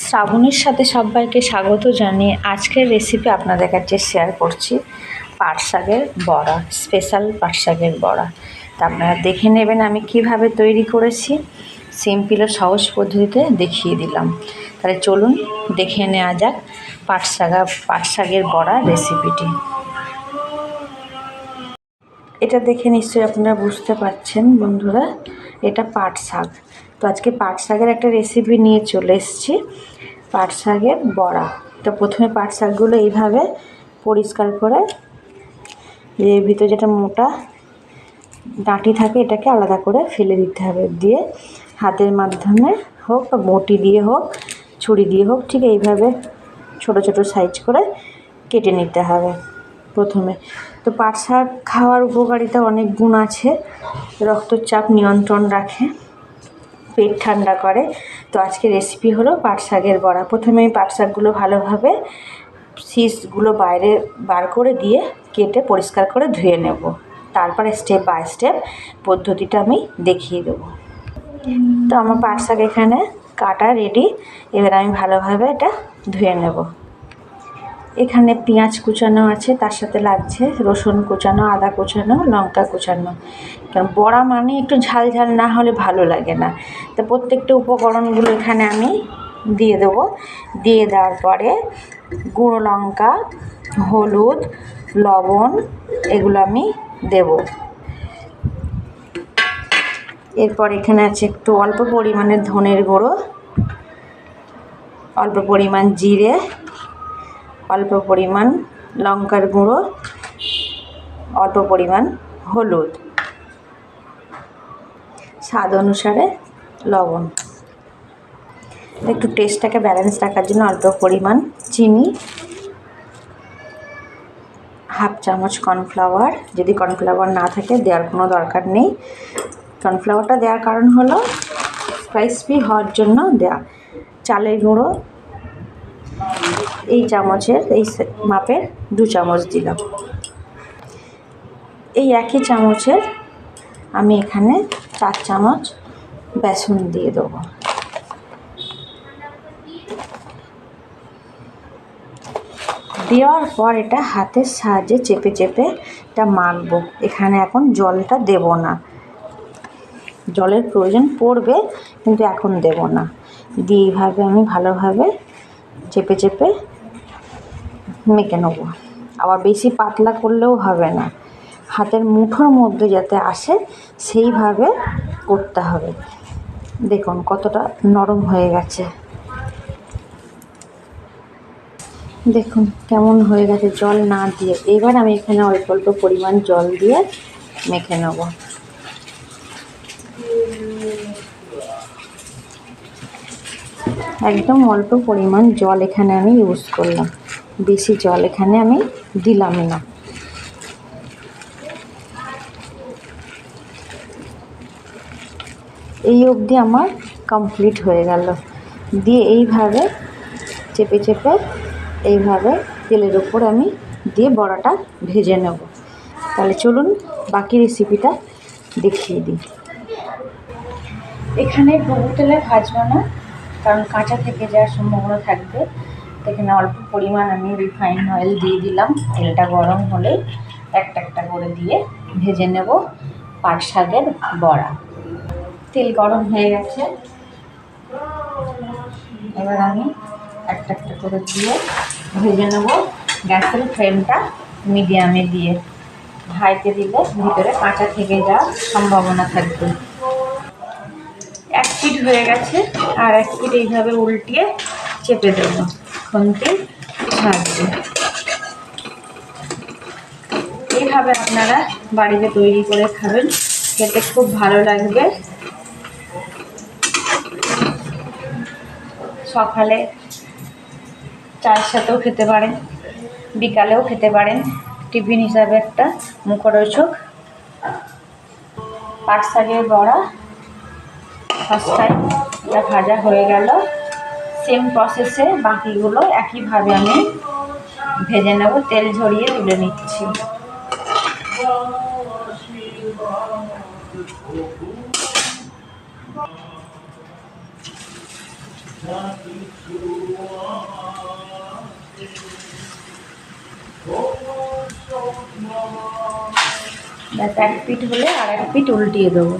শ্রাবণীর সাথে সবাইকে স্বাগত জানিয়ে আজকের রেসিপি আপনাদের কাছে শেয়ার করছি। পাট শাকের বড়া স্পেশাল পাট শাকের বড়া। তা আপনারা দেখে নেবেন আমি কীভাবে তৈরি করেছি। সিম্পল ও সহজ পদ্ধতিতে দেখিয়ে দিলাম। তাহলে চলুন দেখে নেওয়া যাক পাট শাকা, পাট শাকের বড়া রেসিপিটি এটা দেখে নিশ্চয়ই আপনারা বুঝতে পারছেন বন্ধুরা, এটা পাট শাক। তো আজকে পাট শাকের একটা রেসিপি নিয়ে চলে এসেছি। পাট শাকের বড়া। তো প্রথমে পাট শাকগুলো এইভাবে পরিষ্কার করে এর ভিতরে যেটা মোটা ডাঁটি থাকে এটাকে আলাদা করে ফেলে দিতে হবে। দিয়ে হাতের মাধ্যমে হোক বা বটি দিয়ে হোক, ছুরি দিয়ে হোক, ঠিক এইভাবে ছোট ছোট সাইজ করে কেটে নিতে হবে প্রথমে। তো পাট শাক খাওয়ার উপকারিতা অনেক গুণ আছে। রক্তচাপ নিয়ন্ত্রণ রাখে। পেট ঠান্ডা করে। তো আজকে রেসিপি হলো পাট শাকের বড়া। প্রথমে আমি পাট শাকগুলো ভালোভাবে শীষগুলো বাইরে বার করে দিয়ে কেটে পরিষ্কার করে ধুয়ে নেব। তারপরে স্টেপ বাই স্টেপ পদ্ধতিটা আমি দেখিয়ে দেবো। তো আমার পাট শাক এখানে কাটা রেডি এবার আমি ভালোভাবে এটা ধুয়ে নেব। এখানে পেঁয়াজ কুচানো আছে, তার সাথে লাগছে রসুন কুচানো, আদা কুচানো, লঙ্কা কুচানো। কারণ বড়া মানে একটু ঝাল ঝাল না হলে ভালো লাগে না। তো প্রত্যেকটা উপকরণগুলো এখানে আমি দিয়ে দেবো। দিয়ে দেওয়ার পরে গুঁড়ো লঙ্কা, হলুদ, লবণ এগুলো আমি দেব। এরপর এখানে আছে একটু অল্প পরিমাণে ধনের গুঁড়ো, অল্প পরিমাণ জিরে অল্প পরিমাণ লঙ্কার গুঁড়ো, অল্প পরিমাণ হলুদ। স্বাদ অনুসারে লবণ। একটু টেস্টটাকে ব্যালেন্স রাখার জন্য অল্প পরিমাণ চিনি, হাফ চামচ কর্নফ্লাওয়ার যদি কর্নফ্লাওয়ার না থাকে, দেওয়ার কোনো দরকার নেই। কর্নফ্লাওয়ারটা দেওয়ার কারণ হলো ক্রাইসপি হওয়ার জন্য দেওয়া চালের গুঁড়ো এই চামচের, এই মাপের দু চামচ দিলাম। এই একই চামচের আমি এখানে চার চামচ বেসন দিয়ে দেবো। দেওয়ার পর এটা হাতের সাহায্যে চেপে চেপে এটা মাখবো। এখানে এখন জলটা দেব না। জলের প্রয়োজন পড়বে, কিন্তু এখন দেব না। দিয়ে এইভাবে আমি ভালোভাবে চেপে চেপে মেখে নেব আবার বেশি পাতলা করলেও হবে না। হাতের মুঠোর মধ্যে যাতে আসে, সেইভাবে করতে হবে। দেখুন, কতটা নরম হয়ে গেছে। দেখুন, কেমন হয়ে গেছে জল না দিয়ে। এবার আমি এখানে অল্প অল্প পরিমাণ জল দিয়ে মেখে নেব। একদম অল্প পরিমাণ জল এখানে আমি ইউজ করলাম। বেশি জল এখানে আমি দিলাম না। এই অবধি আমার কমপ্লিট হয়ে গেল। দিয়ে এইভাবে চেপে চেপে এইভাবে তেলের ওপর আমি দিয়ে বড়াটা ভেজে নেব। তাহলে চলুন বাকি রেসিপিটা দেখিয়ে দিই। এখানে ডুবো তেলে ভাজবো না, কারণ কাঁচা থেকে যাওয়ার সম্ভাবনা থাকবে। এখানে অল্প পরিমাণ আমি রিফাইন অয়েল দিয়ে দিলাম। তেলটা গরম হলে একটা একটা করে দিয়ে ভেজে নেব পাট শাকের বড়া। তেল গরম হয়ে গেছে। এবার আমি একটা একটা করে দিয়ে ভেজে নেব। গ্যাসের ফ্লেমটা মিডিয়ামে দিয়ে। হাইতে দিলে ভিতরে কাঁচা থেকে যাওয়ার সম্ভাবনা থাকবে। এক পিঠ হয়ে গেছে। আর এক পিঠ এইভাবে উল্টিয়ে চেপে দেবো। খুন্তির সাহায্যে। এইভাবে আপনারা বাড়িতে তৈরি করে খাবেন। খেতে খুব ভালো লাগবে। সকালে চায়ের সাথেও খেতে পারেন, বিকালেও খেতে পারেন। টিফিন হিসাবে একটা মুখরোচক পাট শাকের বড়া। ফার্স্ট টাইম ভাজা হয়ে গেল। সেম প্রসেসে বাকিগুলো একইভাবে আমি ভেজে নেব, তেল ঝরিয়ে তুলে নিচ্ছি। এক পিঠ হলে আর এক পিঠ উল্টিয়ে দেবো।